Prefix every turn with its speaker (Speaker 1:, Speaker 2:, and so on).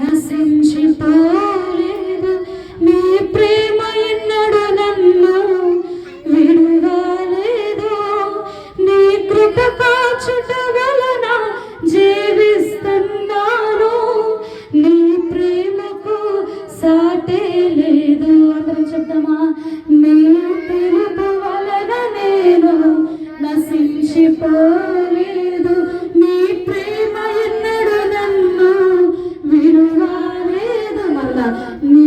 Speaker 1: నశించిపోలేదు. నీ ప్రేమ ఎన్నడు నన్ను విడవలేదు. నీ కృప కాచుట వలన జీవిస్తున్నాను. నీ ప్రేమకు సాటే లేదు. అందరం చెప్తామా నీ పిలుపు వలన నేను నశించిపో 你